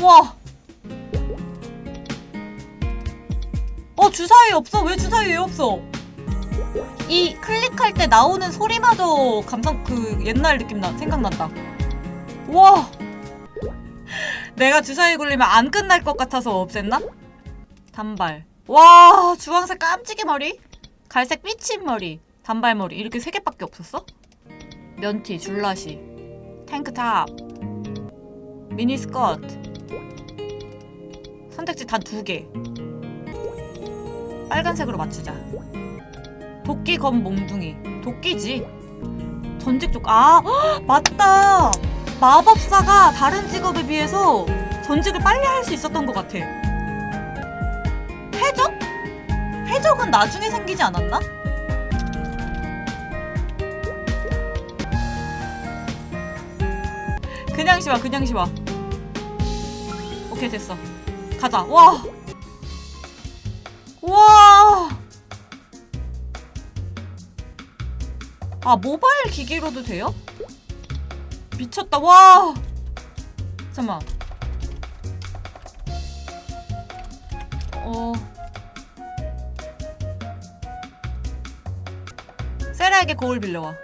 우와. 어 주사위 없어. 왜 주사위 왜 없어? 이 클릭할 때 나오는 소리마저 감성 그 옛날 느낌 나 생각난다. 우와. 내가 주사위 굴리면 안 끝날 것 같아서 없앴나? 단발. 와 주황색 깜찍이 머리, 갈색 삐친 머리, 단발 머리 이렇게 세 개밖에 없었어? 면티, 줄라시, 탱크탑, 미니스커트. 선택지 단 두 개. 빨간색으로 맞추자. 도끼 검 몽둥이. 도끼지. 전직 쪽 아, 헉, 맞다. 마법사가 다른 직업에 비해서 전직을 빨리 할 수 있었던 것 같아. 해적? 해적은 나중에 생기지 않았나? 그냥 시와 그냥 시와 오케이 됐어 가자. 와. 와. 아 모바일 기기로도 돼요? 미쳤다. 와. 잠만. 어. 세라에게 거울 빌려와.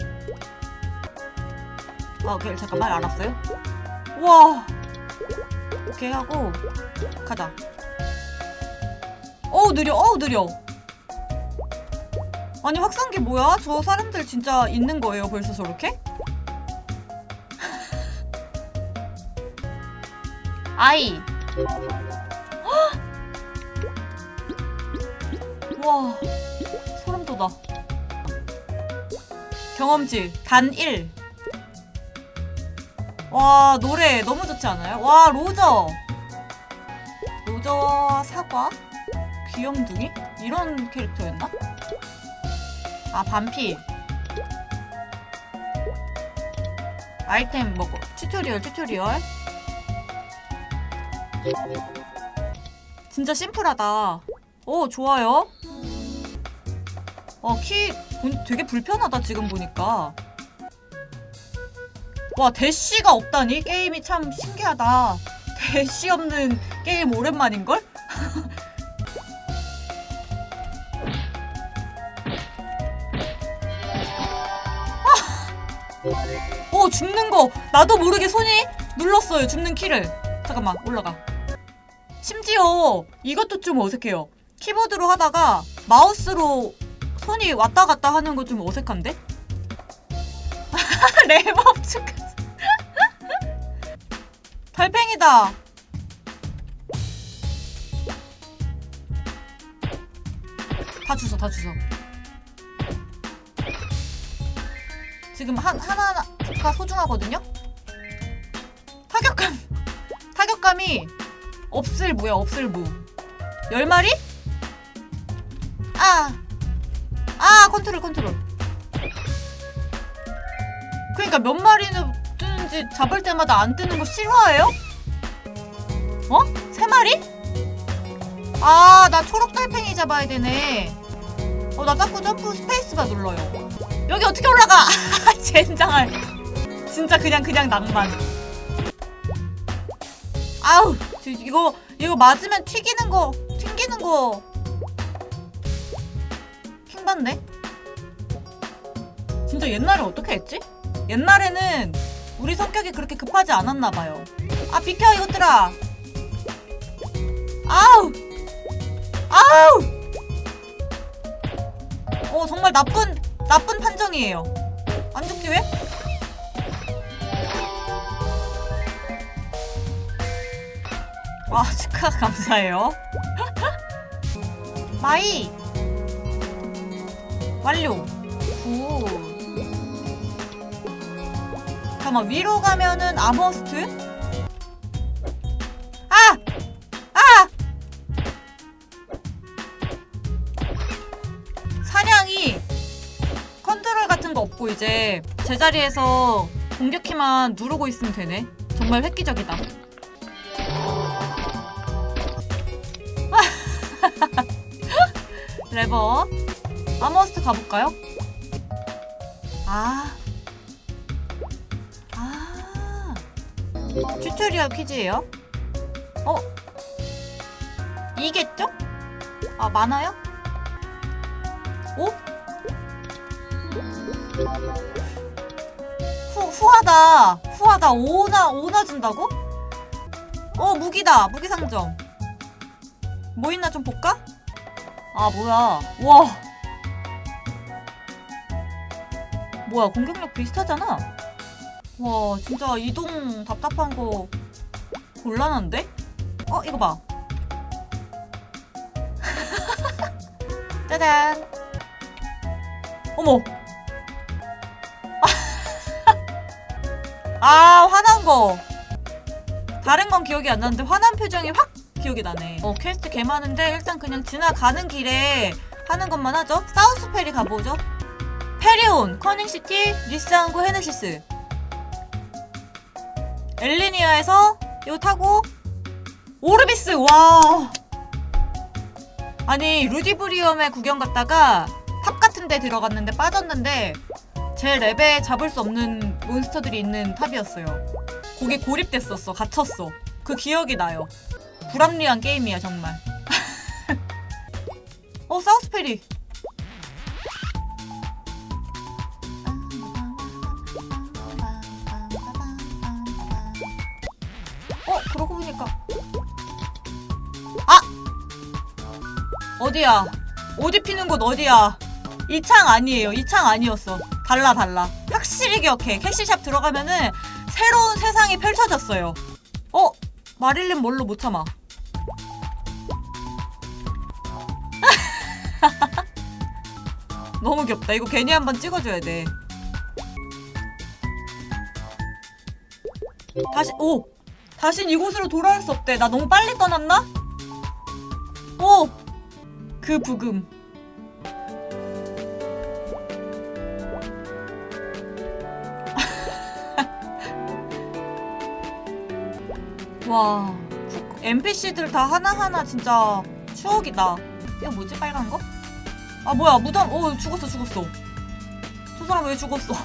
아 오케이 잠깐만. 알았어요? 와 오케이 하고 가자. 어우 느려 어우 느려. 아니 확산기 뭐야? 저 사람들 진짜 있는 거예요 벌써 저렇게? 아이. 헉! 와 소름 돋아 경험치 단 1. 와 노래 너무 좋지 않아요? 와 로저. 로저 사과 귀염둥이? 이런 캐릭터였나? 아 반피. 아이템 먹고 튜토리얼 튜토리얼. 진짜 심플하다. 오 좋아요. 어키 되게 불편하다 지금 보니까 와 대시가 없다니? 게임이 참 신기하다. 대시 없는 게임 오랜만인걸? 아! 오 죽는 거. 나도 모르게 손이 눌렀어요 죽는 키를. 잠깐만 올라가. 심지어 이것도 좀 어색해요. 키보드로 하다가 마우스로 손이 왔다 갔다 하는 거 좀 어색한데? 레버 축하지 달팽이다 다 주워 다 주워 지금 한, 하나가 소중하거든요? 타격감 타격감이 없을 무야 없을 무 10마리? 아 아 컨트롤 컨트롤 그러니까 몇 마리는 뜨는지 잡을 때마다 안 뜨는 거 싫어해요? 어? 세 마리? 아 나 초록 달팽이 잡아야 되네 어 나 자꾸 점프 스페이스바 눌러요 여기 어떻게 올라가 젠장할 진짜 그냥 그냥 낭만 아우 저 이거 이거 맞으면 튀기는 거 튕기는 거 킹받네 진짜 옛날에 어떻게 했지? 옛날에는 우리 성격이 그렇게 급하지 않았나 봐요. 아 비켜 이것들아. 아우! 아우! 어 정말 나쁜 나쁜 판정이에요. 안 죽지 왜? 와 축하 감사해요. 마이! 완료. 굿 잠깐만 위로 가면은 아머스트 아! 아! 사냥이 컨트롤 같은 거 없고 이제 제자리에서 공격키만 누르고 있으면 되네 정말 획기적이다 레버 아머스트 가볼까요? 아. 튜토리얼 퀴즈예요. 어? 이겠죠? 아 많아요? 오? 후, 후하다 후하다 오나 오나 준다고? 어 무기다 무기 상점 뭐 있나 좀 볼까? 아 뭐야 와 뭐야 공격력 비슷하잖아 와 진짜 이동 답답한 거 곤란한데? 어 이거 봐. 짜잔. 어머. 아 화난 거. 다른 건 기억이 안 나는데 화난 표정이 확 기억이 나네. 어 퀘스트 개 많은데 일단 그냥 지나가는 길에 하는 것만 하죠. 사우스 페리 가보죠. 페리온, 커닝시티, 리스항구, 헤네시스 엘리니아에서 이거 타고 오르비스 와. 아니 루디브리엄에 구경 갔다가 탑 같은 데 들어갔는데 빠졌는데 제 랩에 잡을 수 없는 몬스터들이 있는 탑이었어요. 거기 고립됐었어 갇혔어. 그 기억이 나요. 불합리한 게임이야 정말. 어 사우스페리 그러고 보니까 아! 어디야? 어디 피는 곳 어디야? 이 창 아니에요. 이 창 아니었어. 달라 달라. 확실히 기억해. 캐시샵 들어가면은 새로운 세상이 펼쳐졌어요. 어? 마릴린 뭘로 못 참아? 너무 귀엽다. 이거 괜히 한번 찍어줘야 돼. 다시 오 다신 이곳으로 돌아올 수 없대 나 너무 빨리 떠났나? 오! 그 부금 와 NPC들 다 하나하나 진짜 추억이다 이거 뭐지 빨간 거? 아 뭐야 무덤 오 죽었어 죽었어 저 사람 왜 죽었어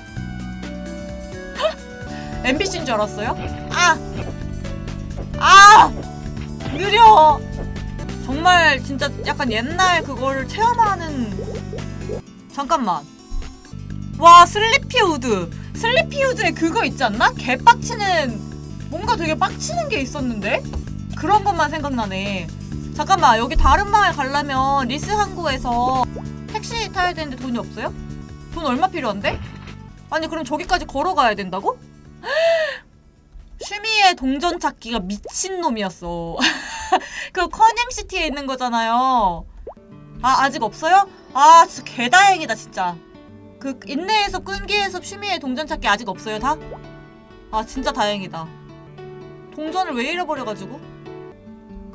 NPC인 줄 알았어요? 아! 아! 느려! 정말 진짜 약간 옛날 그거를 체험하는 잠깐만 와 슬리피우드 슬리피우드에 그거 있지 않나? 개빡치는 뭔가 되게 빡치는 게 있었는데? 그런 것만 생각나네 잠깐만 여기 다른 마을 가려면 리스 항구에서 택시 타야 되는데 돈이 없어요? 돈 얼마 필요한데? 아니 그럼 저기까지 걸어가야 된다고? 슈미의 동전 찾기가 미친놈이었어. 그 커닝시티에 있는 거잖아요. 아, 아직 없어요? 아, 진짜 개다행이다, 진짜. 그 인내에서 끈기에서 슈미의 동전 찾기 아직 없어요, 다? 아, 진짜 다행이다. 동전을 왜 잃어버려가지고?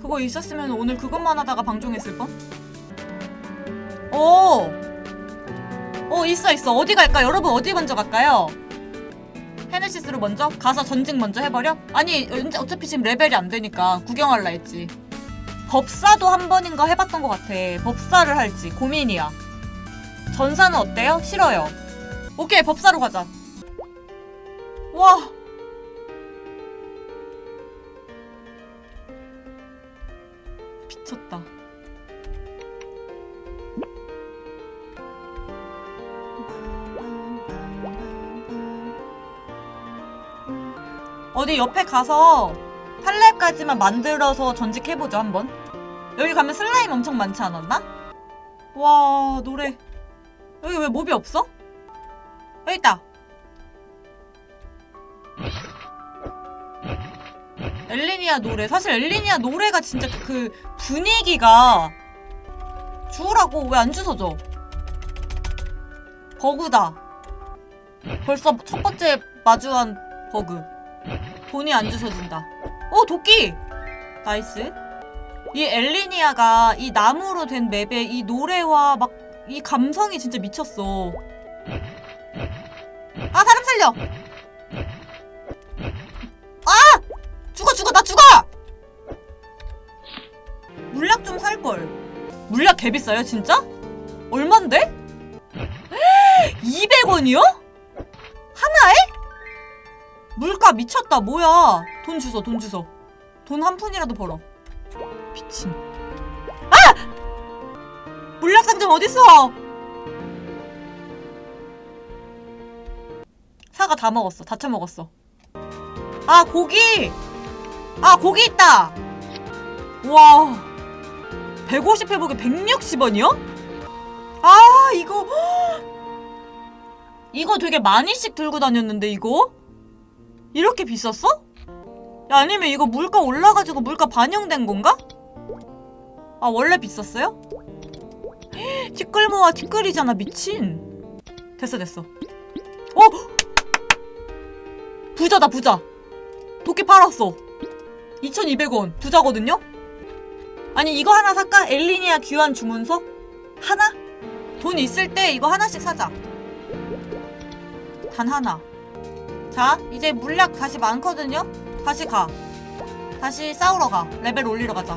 그거 있었으면 오늘 그것만 하다가 방종했을 뻔? 오! 어, 있어, 있어. 어디 갈까? 여러분, 어디 먼저 갈까요? 헤네시스로 먼저? 가서 전직 먼저 해버려? 아니 어차피 지금 레벨이 안 되니까 구경할라 했지. 법사도 한 번인가 해봤던 것 같아. 법사를 할지 고민이야. 전사는 어때요? 싫어요. 오케이 법사로 가자. 와! 미쳤다 어디 옆에 가서 탈렙까지만 만들어서 전직해보죠 한번. 여기 가면 슬라임 엄청 많지 않았나? 와 노래. 여기 왜 몹이 없어? 여기 있다. 엘리니아 노래. 사실 엘리니아 노래가 진짜 그 분위기가 주우라고 왜 안 주워져? 버그다. 벌써 첫 번째 마주한 버그 돈이 안 주워진다. 어, 도끼! 나이스. 이 엘리니아가 이 나무로 된 맵에 이 노래와 막 이 감성이 진짜 미쳤어. 아, 사람 살려! 아! 죽어, 죽어, 나 죽어! 물약 좀 살걸. 물약 개 비싸요, 진짜? 얼만데? 200원이요? 물가 미쳤다 뭐야 돈 주소 돈 주소 돈 한 푼이라도 벌어. 미친. 아! 물약상점 어딨어? 사과 다 먹었어. 다 처먹었어. 아, 고기! 아, 고기 있다! 와. 150 회복에 160원이요? 아, 이거. 이거 되게 많이씩 들고 다녔는데, 이거? 이렇게 비쌌어? 야, 아니면 이거 물가 올라가지고 물가 반영된 건가? 아, 원래 비쌌어요? 티끌 모아 티끌이잖아, 미친. 됐어, 됐어. 어? 부자다, 부자. 도끼 팔았어. 2,200원. 부자거든요? 아니, 이거 하나 살까? 엘리니아 귀환 주문서? 하나? 돈 있을 때 이거 하나씩 사자. 단 하나. 자, 이제 물약 다시 많거든요? 다시 가. 다시 싸우러 가. 레벨 올리러 가자.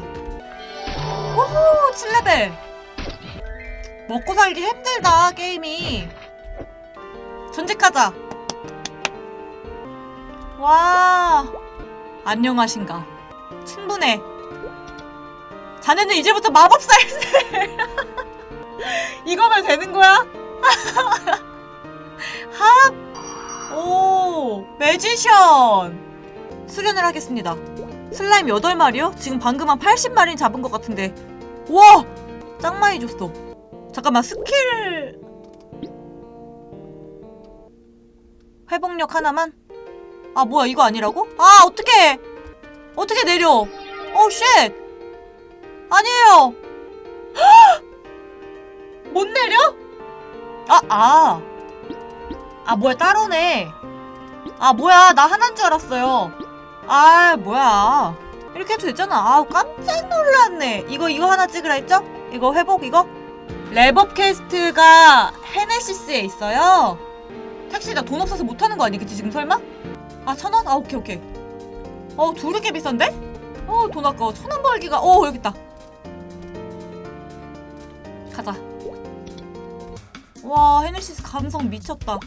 오호! 7레벨! 먹고 살기 힘들다, 게임이. 전직하자. 와. 안녕하신가. 충분해. 자네는 이제부터 마법사일세. 이거면 되는 거야? 매지션! 수련을 하겠습니다. 슬라임 8마리요? 지금 방금 한 80마리 잡은 것 같은데. 와! 짱 많이 줬어. 잠깐만, 스킬. 회복력 하나만? 아, 뭐야, 이거 아니라고? 아, 어떡해! 어떻게 내려? 오, 쉣! 아니에요! 못 내려? 아, 아. 아, 뭐야, 따로네. 아, 뭐야, 나 하나인 줄 알았어요. 아, 뭐야. 이렇게 해도 되잖아. 아, 깜짝 놀랐네. 이거, 이거 하나 찍으라 했죠? 이거 회복, 이거? 랩업 퀘스트가 헤네시스에 있어요. 택시 나돈 없어서 못하는 거 아니겠지, 지금 설마? 아, 천 원? 아, 오케이, 오케이. 어, 두르게 비싼데? 어, 돈 아까워. 천원 벌기가, 어, 여기 있다. 가자. 와, 헤네시스 감성 미쳤다.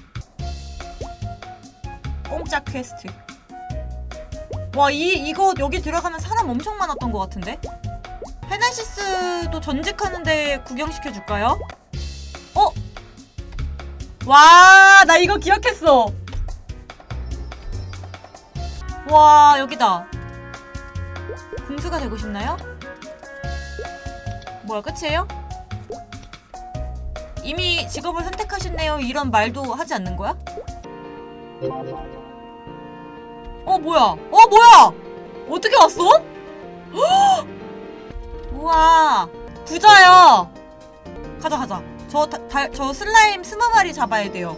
공짜 퀘스트. 와, 이, 이거 여기 들어가면 사람 엄청 많았던 것 같은데? 헤네시스도 전직하는데 구경시켜줄까요? 어? 와, 나 이거 기억했어. 와, 여기다. 공수가 되고 싶나요? 뭐야, 끝이에요? 이미 직업을 선택하셨네요. 이런 말도 하지 않는 거야? 어, 뭐야? 어, 뭐야? 어떻게 왔어? 헉! 우와, 부자야. 가자, 가자. 저, 다, 다- 저 슬라임 스무 마리 잡아야 돼요.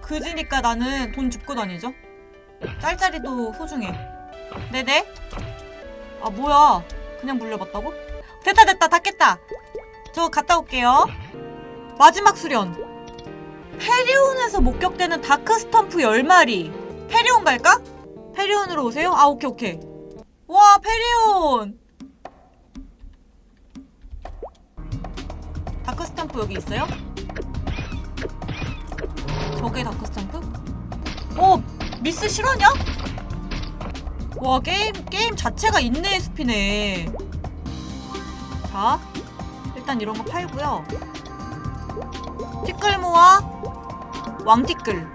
그지니까 나는 돈 줍고 다니죠. 짤짤이도 소중해. 네네. 아, 뭐야. 그냥 물려봤다고? 됐다, 됐다. 다 깼다. 저 갔다 올게요. 마지막 수련. 페리온에서 목격되는 다크 스탬프 10마리. 페리온 갈까? 페리온으로 오세요? 아, 오케이, 오케이. 와, 페리온! 다크 스탬프 여기 있어요? 저게 다크 스탬프? 어, 미스 실화냐? 와, 게임, 게임 자체가 인내의 숲이네. 자, 일단 이런 거 팔고요. 티끌 모아 왕티끌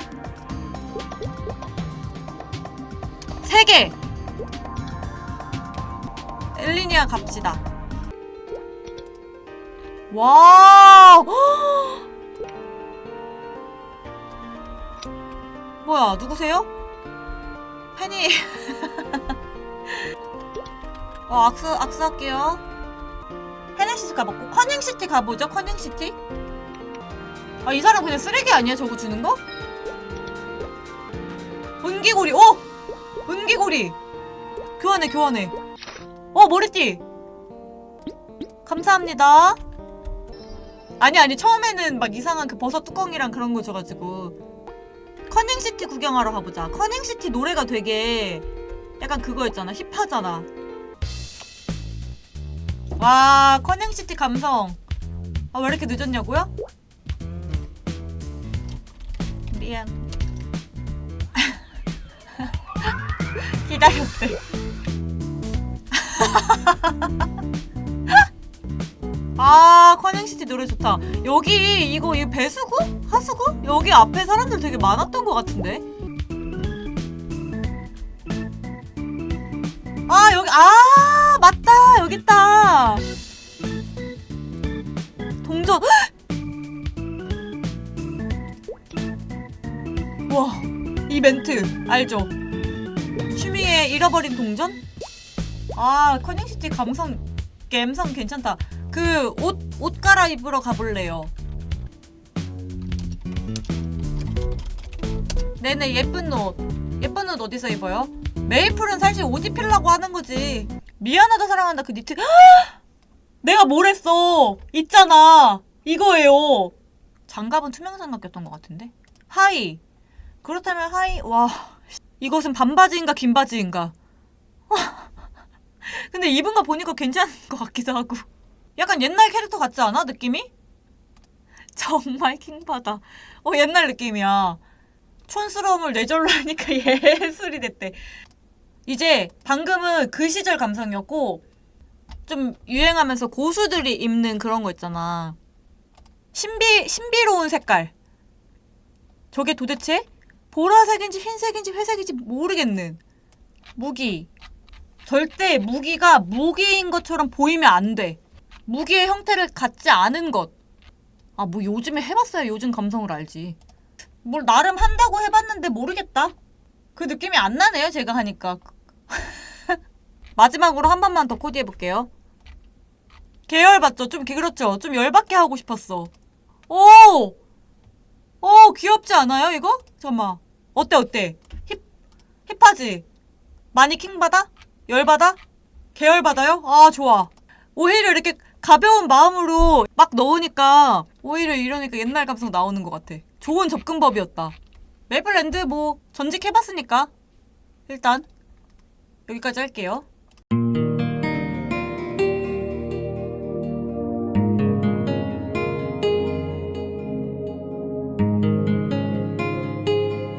세 개. 엘리니아 갑시다. 와. 뭐야 누구세요? 팬이. 어 악수 악수 할게요. 헤네시스 가봤고 커닝시티 가보죠 커닝시티. 아, 이 사람 그냥 쓰레기 아니야? 저거 주는 거? 은기고리, 오! 은기고리! 교환해, 교환해. 어, 머리띠! 감사합니다. 아니, 아니, 처음에는 막 이상한 그 버섯 뚜껑이랑 그런 거 줘가지고. 커닝시티 구경하러 가보자. 커닝시티 노래가 되게 약간 그거였잖아. 힙하잖아. 와, 커닝시티 감성. 아, 왜 이렇게 늦었냐고요? 미안. 기다렸대. 아 커닝시티 노래 좋다 여기 이거 이 배수구? 하수구? 여기 앞에 사람들 되게 많았던 것 같은데 아 여기 아 맞다 여기 있다 동전 와 이 멘트 알죠? 잃어버린 동전? 아 커닝시티 감성 갬성 괜찮다. 그 옷 옷 갈아입으러 가볼래요. 네네 예쁜 옷. 예쁜 옷 어디서 입어요? 메이플은 사실 옷 입히려고 하는 거지. 미안하다 사랑한다 그 니트. 내가 뭘 했어? 있잖아. 이거예요. 장갑은 투명 장갑 꼈던 것 같은데? 하이. 그렇다면 하이 와 이것은 반바지인가 긴 바지인가? 근데 입은 거 보니까 괜찮은 것 같기도 하고. 약간 옛날 캐릭터 같지 않아 느낌이? 정말 킹받아. 어 옛날 느낌이야. 촌스러움을 뇌절로 하니까 예술이 됐대. 이제 방금은 그 시절 감성이었고 좀 유행하면서 고수들이 입는 그런 거 있잖아. 신비 신비로운 색깔. 저게 도대체 보라색인지 흰색인지 회색인지 모르겠는 무기 절대 무기가 무기인 것처럼 보이면 안 돼. 무기의 형태를 갖지 않은 것. 아, 뭐 요즘에 해봤어요. 요즘 감성을 알지. 뭘 나름 한다고 해봤는데 모르겠다. 그 느낌이 안 나네요. 제가 하니까. 마지막으로 한 번만 더 코디해볼게요. 계열 받죠? 좀 그렇죠? 좀 열받게 하고 싶었어. 오! 오, 귀엽지 않아요, 이거? 잠깐만. 어때, 어때? 힙, 힙하지? 많이 킹 받아? 열 받아? 계열 받아요? 아, 좋아. 오히려 이렇게 가벼운 마음으로 막 넣으니까 오히려 이러니까 옛날 감성 나오는 것 같아. 좋은 접근법이었다. 메이플랜드 뭐 전직 해봤으니까 일단 여기까지 할게요.